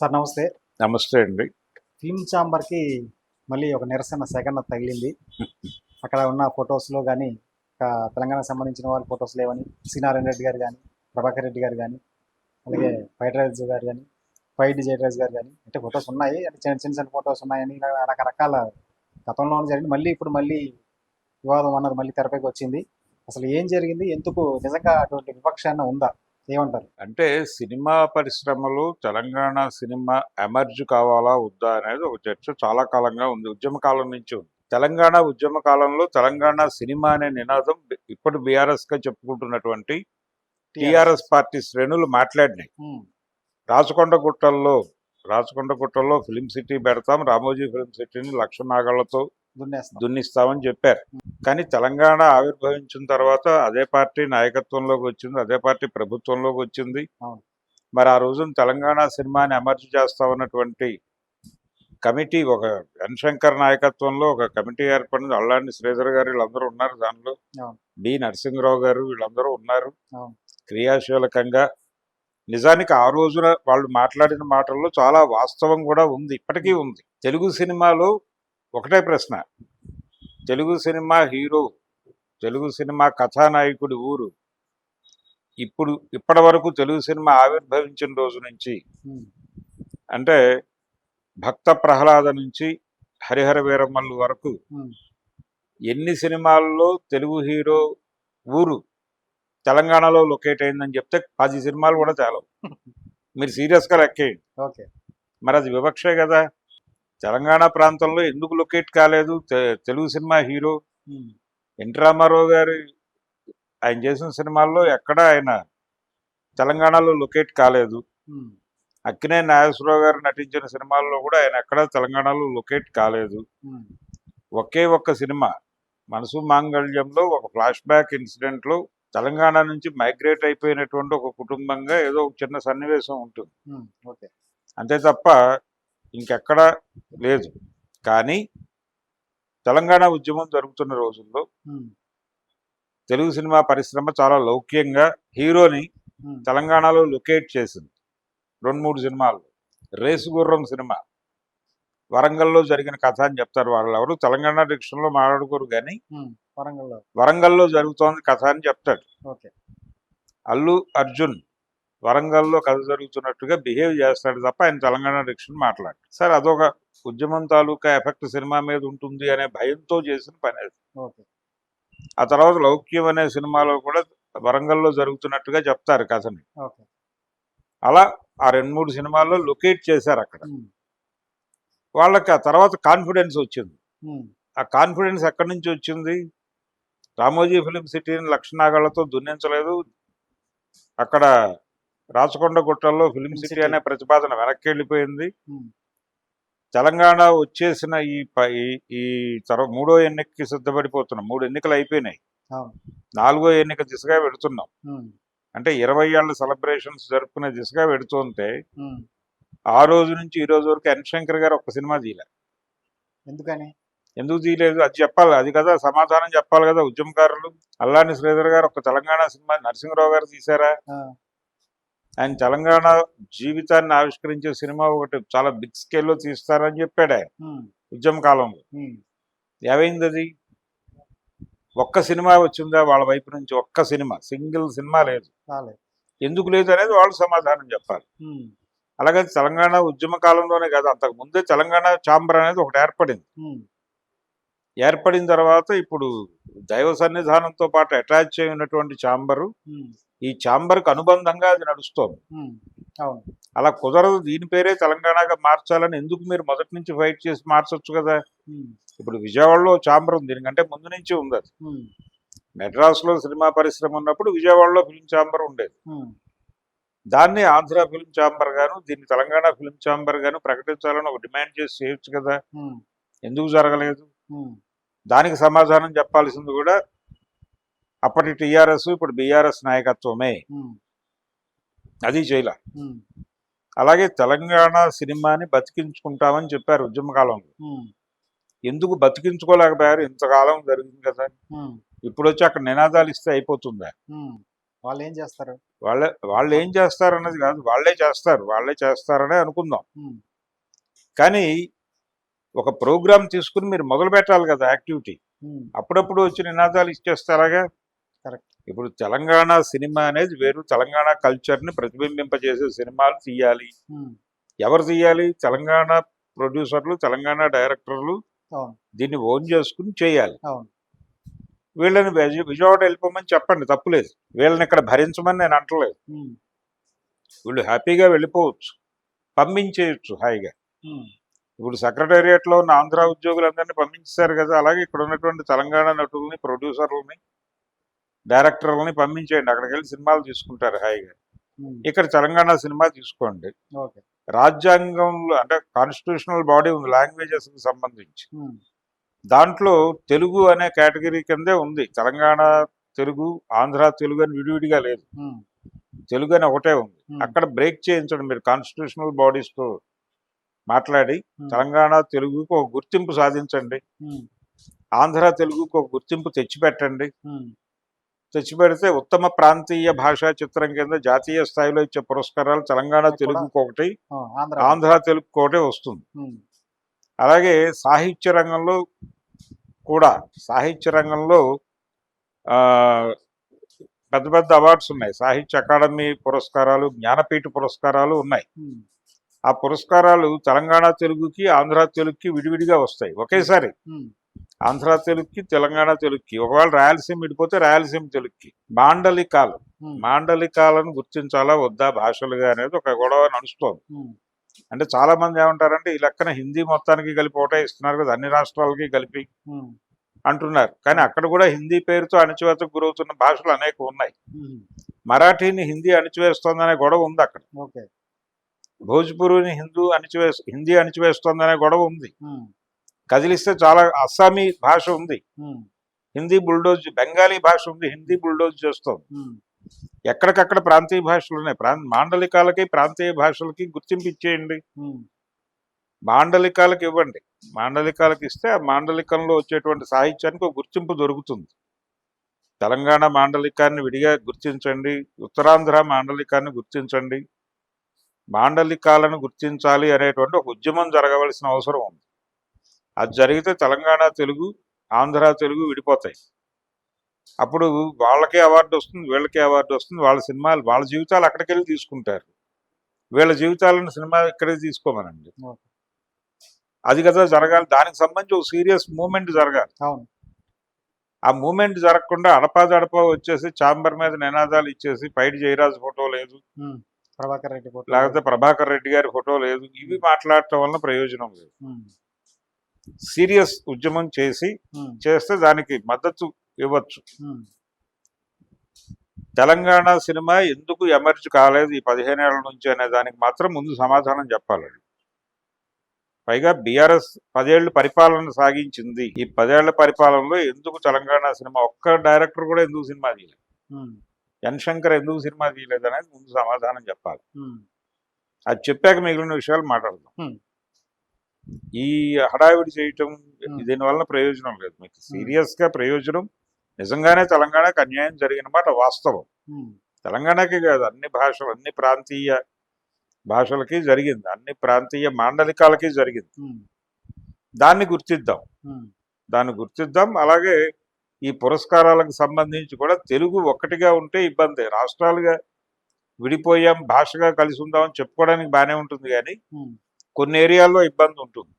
Sir నమస్తే. నమస్తే అండి. ఫిల్మ్ ఛాంబర్కి మళ్ళీ ఒక నిరసన సెకండ్ తగిలింది. అక్కడ ఉన్న ఫొటోస్లో కానీ తెలంగాణకు సంబంధించిన వాళ్ళ ఫొటోస్ లేవని సీనారాయణ రెడ్డి గారు కానీ ప్రభాకర్ రెడ్డి గారు కానీ అలాగే ఫైటరాజ్ గారు కానీ ఫైట్ జయరాజ్ గారు కానీ అంటే ఫొటోస్ ఉన్నాయి. అంటే చిన్న చిన్న చిన్న ఫొటోస్ ఉన్నాయని రకరకాల గతంలో జరిగింది. మళ్ళీ ఇప్పుడు మళ్ళీ వివాదం అన్నది మళ్ళీ తెరపైకి వచ్చింది. అసలు ఏం జరిగింది? ఎందుకు? నిజంగా అటువంటి వివక్షాన్ని ఉందా? ఏమంటారు? అంటే సినిమా పరిశ్రమలు తెలంగాణ సినిమా ఎమర్జ్ కావాలా వద్దా అనేది ఒక చర్చ చాలా కాలంగా ఉంది. ఉద్యమ కాలం నుంచి ఉంది. తెలంగాణ ఉద్యమ కాలంలో తెలంగాణ సినిమా అనే నినాదం ఇప్పుడు బీఆర్ఎస్గా చెప్పుకుంటున్నటువంటి టిఆర్ఎస్. పార్టీ శ్రేణులు మాట్లాడినాయి. రాచకొండ గుట్టల్లో రాచకొండ గుట్టల్లో ఫిలిం సిటీ పెడతాం రామోజీ ఫిలిం సిటీని లక్ష నాగళ్ళతో దున్నిస్తామని చెప్పారు. కానీ తెలంగాణ ఆవిర్భవించిన తర్వాత అదే పార్టీ నాయకత్వంలోకి వచ్చింది అదే పార్టీ ప్రభుత్వంలోకి వచ్చింది. మరి ఆ రోజున తెలంగాణ సినిమాని అమర్చి చేస్తామన్నటువంటి కమిటీ ఒక ఎన్ శంకర్ నాయకత్వంలో ఒక కమిటీ ఏర్పడింది. అల్లాంటి శ్రీధర్ గారు వీళ్ళందరూ ఉన్నారు దానిలో. బి నరసింహరావు గారు వీళ్ళందరూ ఉన్నారు. క్రియాశీలకంగా నిజానికి ఆ రోజున వాళ్ళు మాట్లాడిన మాటల్లో చాలా వాస్తవం కూడా ఉంది. ఇప్పటికీ ఉంది. తెలుగు సినిమాలో ఒకటే ప్రశ్న. Telugu cinema hero Telugu cinema కథానాయకుడి ఊరు ఇప్పుడు ఇప్పటి వరకు తెలుగు సినిమా ఆవిర్భవించిన రోజు నుంచి అంటే భక్త ప్రహ్లాద నుంచి హరిహర వీరమ్మలు వరకు ఎన్ని సినిమాల్లో తెలుగు హీరో ఊరు తెలంగాణలో లొకేట్ అయిందని చెప్తే పది సినిమాలు కూడా తేలవు. మీరు సీరియస్గా లెక్కేయండి. ఓకే. మరి అది వివక్షే కదా. తెలంగాణ ప్రాంతంలో ఎందుకు లొకేట్ కాలేదు? తెలుగు సినిమా హీరో ఎన్టీ రామారావు గారి ఆయన చేసిన సినిమాల్లో ఎక్కడ ఆయన తెలంగాణలో లొకేట్ కాలేదు. అక్కినే నాగేశ్వరరావు గారు నటించిన సినిమాల్లో కూడా ఆయన ఎక్కడ తెలంగాణలో లొకేట్ కాలేదు. ఒకే ఒక్క సినిమా మనసు మాంగళ్యంలో ఒక ఫ్లాష్ బ్యాక్ ఇన్సిడెంట్లో తెలంగాణ నుంచి మైగ్రేట్ అయిపోయినటువంటి ఒక కుటుంబంగా ఏదో ఒక చిన్న సన్నివేశం ఉంటుంది. అంతే తప్ప ఇంకెక్కడా లేదు. కానీ తెలంగాణ ఉద్యమం జరుగుతున్న రోజుల్లో తెలుగు సినిమా పరిశ్రమ చాలా లౌక్యంగా హీరోని తెలంగాణలో లొకేట్ చేసింది. రెండు మూడు సినిమాలు రేసు గుర్రం సినిమా. వరంగల్లో జరిగిన కథ అని చెప్తారు వాళ్ళు ఎవరు తెలంగాణ డిక్షన్లో మాట్లాడుకోరు కానీ వరంగల్లో. వరంగల్లో జరుగుతోంది కథ అని చెప్తాడు. ఓకే. అల్లు అర్జున్ వరంగల్లో కథ జరుగుతున్నట్టుగా బిహేవ్ చేస్తాడు తప్ప ఆయన తెలంగాణ డిక్షన్ మాట్లాడు సరే అదొక ఉద్యమం తాలూకా ఎఫెక్ట్ సినిమా మీద ఉంటుంది అనే భయంతో చేసిన పని ఆ తర్వాత లౌక్యం అనే సినిమాలో కూడా వరంగల్లో జరుగుతున్నట్టుగా చెప్తారు కథని. అలా ఆ రెండు మూడు సినిమాల్లో లొకేట్ చేశారు అక్కడ. వాళ్ళకి ఆ తర్వాత కాన్ఫిడెన్స్ వచ్చింది. ఆ కాన్ఫిడెన్స్ ఎక్కడి నుంచి వచ్చింది? రామోజీ ఫిలిం సిటీని లక్షనాగాళ్ళతో దున్నించలేదు. అక్కడ రాచకొండ గుట్టల్లో ఫిలిం సిటీ. అనే ప్రతిపాదన వెనక్కి వెళ్ళిపోయింది తెలంగాణ వచ్చేసిన ఈ ఈ- తర్వాత మూడో ఎన్నికకి సిద్ధపడిపోతున్నాం. మూడు ఎన్నికలు అయిపోయినాయి. నాలుగో ఎన్నిక దిశగా పెడుతున్నాం. అంటే ఇరవై ఏళ్ళ సెలబ్రేషన్స్ జరుపుకునే దిశగా పెడుతుంటే ఆ రోజు నుంచి ఈ రోజు వరకు ఎన్ శంకర్ గారు ఒక సినిమా తీయలే. ఎందుకని? ఎందుకు తీయలేదు? అది చెప్పాలి. అది కదా సమాధానం చెప్పాలి కదా ఉద్యమకారులు. అల్లాని శ్రీధర్ గారు ఒక తెలంగాణ సినిమా నరసింహరావు గారు తీశారా? ఆయన తెలంగాణ జీవితాన్ని ఆవిష్కరించే సినిమా ఒకటి చాలా బిగ్ స్కేల్లో తీస్తారని చెప్పాడు ఆయన ఉద్యమ కాలంలో. ఏమైంది అది ఒక్క సినిమా వచ్చిందా వాళ్ళ వైపు నుంచి? ఒక్క సినిమా సింగిల్ సినిమా లేదు. ఎందుకు లేదు అనేది వాళ్ళు సమాధానం చెప్పాలి. అలాగే తెలంగాణ ఉద్యమ కాలంలోనే కాదు అంతకు ముందే తెలంగాణ ఛాంబర్ అనేది ఒకటి ఏర్పడింది. ఏర్పడిన తర్వాత ఇప్పుడు దైవ సన్నిధానంతో పాటు అటాచ్ అయి ఉన్నటువంటి ఛాంబరు ఉమ్, ఈ ఛాంబర్కి అనుబంధంగా అది నడుస్తోంది. అవును. అలా కుదరదు దీని పేరే తెలంగాణగా మార్చాలని ఎందుకు మీరు మొదటి నుంచి ఫైట్ చేసి మార్చొచ్చు కదా? ఇప్పుడు విజయవాడలో ఛాంబర్ ఉంది దీనికంటే ముందు నుంచి ఉంది అది. మెడ్రాస్లో సినిమా పరిశ్రమ ఉన్నప్పుడు విజయవాడలో ఫిలిం ఛాంబర్ ఉండేది. దాన్ని ఆంధ్ర ఫిలిం ఛాంబర్ గాను దీన్ని తెలంగాణ ఫిలిం ఛాంబర్ గాను ప్రకటించాలని ఒక డిమాండ్ చేసి చేయొచ్చు కదా? ఎందుకు జరగలేదు? దానికి సమాధానం చెప్పాల్సింది కూడా అప్పటి టీఆర్ఎస్ ఇప్పుడు బీఆర్ఎస్ నాయకత్వమే. అది చేయలే ఉమ్, అలాగే తెలంగాణ సినిమాని బతికించుకుంటామని చెప్పారు ఉద్యమ కాలంలో. ఎందుకు బతికించుకోలేకపోయారు? ఇంతకాలం జరిగింది కదా. ఇప్పుడు వచ్చి అక్కడ నినాదాలు ఇస్తే అయిపోతుందా? వాళ్ళు ఏం చేస్తారు? వాళ్ళే వాళ్ళు ఏం చేస్తారు అన్నది కాదు వాళ్ళే చేస్తారు వాళ్ళే చేస్తారనే అనుకుందాం. కానీ ఒక ప్రోగ్రామ్ తీసుకుని మీరు మొదలు పెట్టాలి కదా యాక్టివిటీ. అప్పుడప్పుడు వచ్చి నినాదాలు ఇచ్చేస్తారాగా. ఇప్పుడు తెలంగాణ సినిమా అనేది వేరు. తెలంగాణ కల్చర్ని ప్రతిబింబింపజేసే సినిమాలు తీయాలి. ఎవరు తీయాలి? తెలంగాణ ప్రొడ్యూసర్లు తెలంగాణ డైరెక్టర్లు దీన్ని ఓన్ చేసుకుని చేయాలి. అవును. వీళ్ళని విజ- విజయవాడ వెళ్ళిపోమని చెప్పండి. తప్పులేదు వీళ్ళని ఇక్కడ భరించమని నేను అంటలేదు. వీళ్ళు హ్యాపీగా వెళ్ళిపోవచ్చు. పంపించేయచ్చు హాయిగా. ఇప్పుడు సెక్రటేరియట్లో ఉన్న ఆంధ్ర ఉద్యోగులందరినీ పంపించారు కదా. అలాగే ఇక్కడ ఉన్నటువంటి తెలంగాణ నటుల్ని ప్రొడ్యూసర్లని డైరెక్టర్లని పంపించేయండి. అక్కడికి వెళ్ళి సినిమాలు తీసుకుంటారు హాయిగా. ఇక్కడ తెలంగాణ సినిమా తీసుకోండి. రాజ్యాంగంలో అంటే కాన్స్టిట్యూషనల్ బాడీ ఉంది లాంగ్వేజెస్కి సంబంధించి దాంట్లో తెలుగు అనే కేటగిరీ కిందే ఉంది. తెలంగాణ తెలుగు ఆంధ్ర తెలుగు అని విడివిడిగా లేదు. తెలుగు అని ఒకటే ఉంది. అక్కడ బ్రేక్ చేయించండి మీరు. కాన్స్టిట్యూషనల్ బాడీస్తో మాట్లాడి తెలంగాణ తెలుగుకు ఒక గుర్తింపు సాధించండి. ఆంధ్ర తెలుగుకు ఒక గుర్తింపు తెచ్చిపెట్టండి. తెచ్చిపెడితే ఉత్తమ ప్రాంతీయ భాషా చిత్రం కింద జాతీయ స్థాయిలో ఇచ్చే పురస్కారాలు తెలంగాణ తెలుగుకు ఒకటి ఆంధ్ర. తెలుగుకు ఒకటే వస్తుంది. అలాగే సాహిత్య రంగంలో కూడా సాహిత్య రంగంలో ఆ, పెద్ద పెద్ద అవార్డ్స్ ఉన్నాయి. సాహిత్య అకాడమీ పురస్కారాలు జ్ఞానపీఠ పురస్కారాలు ఉన్నాయి. ఆ పురస్కారాలు తెలంగాణ తెలుగుకి ఆంధ్ర తెలుగుకి విడివిడిగా వస్తాయి. ఒకేసారి ఆంధ్ర తెలుగుకి తెలంగాణ తెలుగుకి ఒకవేళ రాయలసీమ విడిపోతే రాయలసీమ తెలుగుకి మాండలికాలు. ఉమ్, మాండలికాలను గుర్తించాలా వద్దా భాషలుగా అనేది ఒక గొడవ నడుస్తోంది. ఉమ్, అంటే చాలా మంది ఏమంటారంటే ఈ లెక్కన హిందీ మొత్తానికి కలిపి ఒకటే ఇస్తున్నారు కదా అన్ని రాష్ట్రాలకి కలిపి ఉమ్, అంటున్నారు. కానీ అక్కడ కూడా హిందీ పేరుతో అణచివేతకు గురవుతున్న భాషలు అనేక ఉన్నాయి. మరాఠీని హిందీ అణిచివేస్తోందనే గొడవ ఉంది అక్కడ. భోజ్పురిని హిందూ అణిచివే హిందీ అణిచివేస్తోందనే గొడవ ఉంది. కదిలిస్తే చాలా అస్సామీ భాష ఉంది. ఉమ్, హిందీ బుల్డోజ్ బెంగాలీ భాష ఉంది హిందీ బుల్డోజ్ చేస్తోంది. ఉమ్, ఎక్కడికక్కడ ప్రాంతీయ భాషలు ఉన్నాయి. ప్రాంత మాండలికాలకి ప్రాంతీయ భాషలకి గుర్తింపు ఇచ్చేయండి. ఉమ్, మాండలికాలకు ఇవ్వండి. మాండలికాలకు ఇస్తే ఆ మాండలికంలో వచ్చేటువంటి సాహిత్యానికి ఒక గుర్తింపు దొరుకుతుంది. తెలంగాణ మాండలికాన్ని విడిగా గుర్తించండి. ఉత్తరాంధ్ర మాండలికాన్ని గుర్తించండి. మాండలికాలను గుర్తించాలి అనేటువంటి ఒక ఉద్యమం జరగవలసిన అవసరం ఉంది. అది జరిగితే తెలంగాణ తెలుగు ఆంధ్ర తెలుగు విడిపోతాయి. అప్పుడు వాళ్ళకే అవార్డు వస్తుంది వీళ్ళకే అవార్డు వస్తుంది వాళ్ళ సినిమాలు వాళ్ళ జీవితాలు అక్కడికి వెళ్ళి తీసుకుంటారు. వీళ్ళ జీవితాలను సినిమా ఇక్కడే తీసుకోమనండి. అది కదా జరగాలి. దానికి సంబంధించి ఒక సీరియస్ మూమెంట్ జరగాలి. అవును. ఆ మూమెంట్ జరగకుండా అడపాదడపా వచ్చేసి చాంబర్ మీద నినాదాలు ఇచ్చేసి పైడి జయరాజు ఫోటో లేదు. ప్రభాకర్ రెడ్డి ఫోటో లేకపోతే ప్రభాకర్ రెడ్డి గారి ఫోటో లేదు. ఇవి మాట్లాడటం వల్ల ప్రయోజనం లేదు. సీరియస్ ఉద్యమం చేసి ఉమ్, చేస్తే దానికి మద్దతు ఇవ్వచ్చు. ఉమ్, తెలంగాణ సినిమా ఎందుకు ఎమర్జ్ కాలేదు ఈ పదిహేనేళ్ళ నుంచి అనే దానికి మాత్రం ముందు సమాధానం చెప్పాలి పైగా బీఆర్ఎస్ పదేళ్ళు పరిపాలన సాగించింది. ఈ పదేళ్ళ పరిపాలనలో ఎందుకు తెలంగాణ సినిమా ఒక్క డైరెక్టర్ కూడా ఎందుకు సినిమా తీయలేదు? ఉమ్, ఎన్ శంకర్ ఎందుకు సినిమా తీయలేదు అనేది ముందు సమాధానం చెప్పాలి. అది చెప్పాక మిగిలిన విషయాలు మాట్లాడదాం. Hmm. ఈ హడావిడి చేయటం. దీనివల్ల ప్రయోజనం లేదు. మీకు సీరియస్గా ప్రయోజనం నిజంగానే తెలంగాణకు అన్యాయం జరిగిన మాట వాస్తవం. తెలంగాణకి కాదు అన్ని భాషలు అన్ని ప్రాంతీయ భాషలకి జరిగింది. అన్ని ప్రాంతీయ మాండలికాలకి జరిగింది. దాన్ని గుర్తిద్దాం. దాన్ని గుర్తిద్దాం. అలాగే ఈ పురస్కారాలకు సంబంధించి కూడా తెలుగు ఒక్కటిగా ఉంటే ఇబ్బంది. రాష్ట్రాలుగా విడిపోయాం భాషగా కలిసి ఉందామని చెప్పుకోవడానికి బాగానే ఉంటుంది కానీ కొన్ని ఏరియాల్లో ఇబ్బంది ఉంటుంది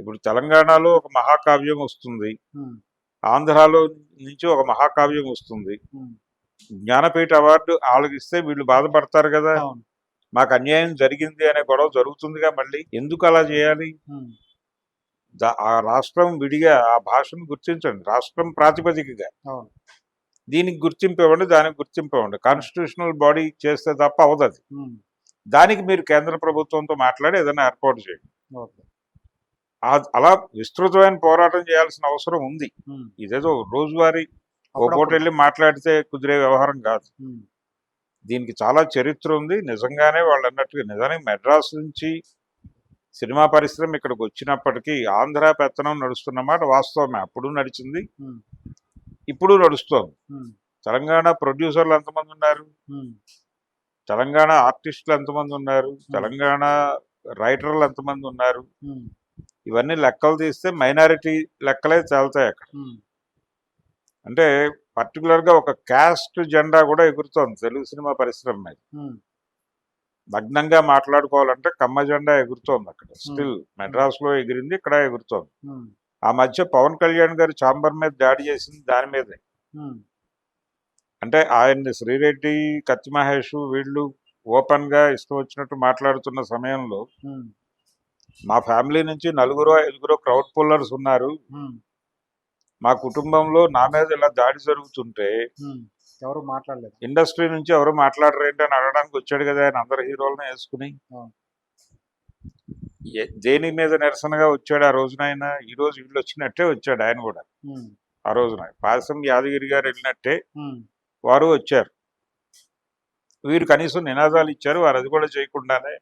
ఇప్పుడు తెలంగాణలో ఒక మహాకావ్యం వస్తుంది. ఆంధ్రాలో నుంచి ఒక మహాకావ్యం వస్తుంది. జ్ఞానపీఠ అవార్డు ఆలోగిస్తే వీళ్ళు బాధపడతారు కదా. మాకు అన్యాయం జరిగింది అనే గొడవ జరుగుతుందిగా మళ్ళీ. ఎందుకు అలా చేయాలి? ఆ రాష్ట్రం విడిగా ఆ భాషను గుర్తించండి. రాష్ట్రం ప్రాతిపదికగా. దీనికి గుర్తింపు ఇవ్వండి దానికి గుర్తింపు ఇవ్వండి. కాన్స్టిట్యూషనల్ బాడీ చేస్తే తప్ప అవదది దానికి మీరు కేంద్ర ప్రభుత్వంతో మాట్లాడి ఏదైనా ఏర్పాటు చేయండి. అలా విస్తృతమైన పోరాటం చేయాల్సిన అవసరం ఉంది. ఇదేదో రోజువారీ ఓ పూట. వెళ్ళి మాట్లాడితే కుదిరే వ్యవహారం కాదు. దీనికి చాలా చరిత్ర ఉంది. నిజంగానే వాళ్ళు అన్నట్టుగా నిజానికి మెడ్రాస్ నుంచి సినిమా పరిశ్రమ ఇక్కడికి వచ్చినప్పటికీ ఆంధ్ర పెత్తనం నడుస్తున్నమాట వాస్తవమే. అప్పుడు నడిచింది. ఇప్పుడు నడుస్తోంది. తెలంగాణ ప్రొడ్యూసర్లు ఎంతమంది ఉన్నారు? తెలంగాణ ఆర్టిస్టులు ఎంతమంది ఉన్నారు? తెలంగాణ రైటర్లు ఎంతమంది ఉన్నారు? ఇవన్నీ లెక్కలు తీస్తే మైనారిటీ లెక్కలే తేలుతాయి అక్కడ. అంటే particular గా ఒక క్యాస్ట్ జెండా కూడా ఎగురుతోంది తెలుగు సినిమా పరిశ్రమ మీద. నగ్నంగా మాట్లాడుకోవాలంటే కమ్మ జెండా ఎగురుతోంది అక్కడ. స్టిల్ మెడ్రాస్లో ఎగిరింది ఇక్కడ ఎగురుతోంది. ఆ మధ్య పవన్ కళ్యాణ్ గారు చాంబర్ మీద దాడి చేసింది దాని మీదే. అంటే ఆయన్ని శ్రీరెడ్డి కత్తి మహేష్ వీళ్ళు ఓపెన్గా ఇష్టం వచ్చినట్టు మాట్లాడుతున్న సమయంలో మా ఫ్యామిలీ నుంచి నలుగురు ఐదుగురు క్రౌడ్ పుల్లర్స్ ఉన్నారు. మా కుటుంబంలో నా మీద ఇలా దాడి జరుగుతుంటే. ఎవరు మాట్లాడలేదు. ఇండస్ట్రీ నుంచి ఎవరు మాట్లాడరేంటి అని అడగడానికి వచ్చాడు కదా ఆయన అందరు హీరోలను వేసుకుని. దేని మీద నిరసనగా వచ్చాడు ఆ రోజున ఆయన ఈ రోజు వీళ్ళు వచ్చినట్టే వచ్చాడు ఆయన కూడా. ఆ రోజున పాసం యాదగిరి గారు వెళ్ళినట్టే వారు వచ్చారు. వీరు కనీసం నినాదాలు ఇచ్చారు వారు అది కూడా చేయకుండానే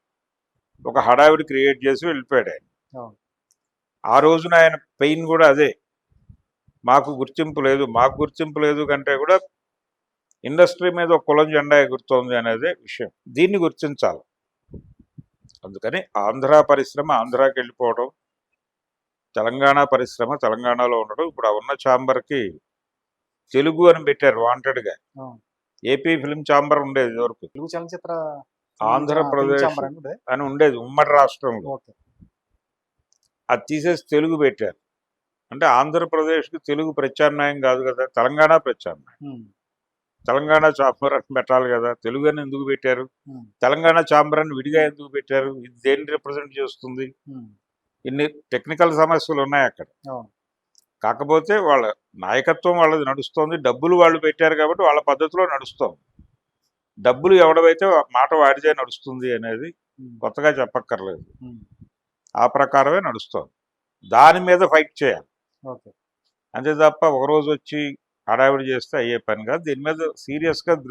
ఒక హడావిడి క్రియేట్ చేసి వెళ్ళిపోయాడు ఆయన. ఆ రోజున ఆయన పెయిన్ కూడా అదే. మాకు గుర్తింపు లేదు మాకు గుర్తింపు లేదు కంటే కూడా ఇండస్ట్రీ మీద ఒక కులం జెండా ఎగురుతోంది అనేది విషయం. దీన్ని గుర్తించాలి. అందుకని ఆంధ్ర పరిశ్రమ ఆంధ్రాకి వెళ్ళిపోవడం తెలంగాణ పరిశ్రమ తెలంగాణలో ఉండడం ఇప్పుడు ఆ ఉన్న ఛాంబర్కి తెలుగు అని పెట్టారు వాంటెడ్గా అవును. ఏపీ ఫిల్మ్ ఛాంబర్ ఉండేది ఇదివరకు. తెలుగు చలనచిత్ర ఆంధ్రప్రదేశ్? అని ఉండేది. ఉమ్మడి రాష్ట్రంలో. అది తీసేసి తెలుగు పెట్టారు. అంటే ఆంధ్రప్రదేశ్కి తెలుగు ప్రత్యామ్నాయం కాదు కదా తెలంగాణ ప్రత్యామ్నాయం. తెలంగాణ చాంబర్ అని పెట్టాలి కదా తెలుగు అని ఎందుకు పెట్టారు? తెలంగాణ చాంబర్ అని విడిగా ఎందుకు పెట్టారు? ఇది దేన్ని రిప్రజెంట్ చేస్తుంది? ఇన్ని టెక్నికల్ సమస్యలు ఉన్నాయి అక్కడ. కాకపోతే వాళ్ళ నాయకత్వం వాళ్ళది నడుస్తోంది. డబ్బులు వాళ్ళు పెట్టారు కాబట్టి వాళ్ళ పద్ధతిలో నడుస్తోంది. డబ్బులు ఎవడవైతే మాట వాడితే నడుస్తుంది అనేది కొత్తగా చెప్పక్కర్లేదు. ఆ ప్రకారమే నడుస్తోంది. దాని మీద ఫైట్ చేయాలి. ఓకే. అంతే తప్ప ఒక రోజు వచ్చి హడావిడి చేస్తే అయ్యే పని కాదు. దీని మీద సీరియస్గా దృష్టి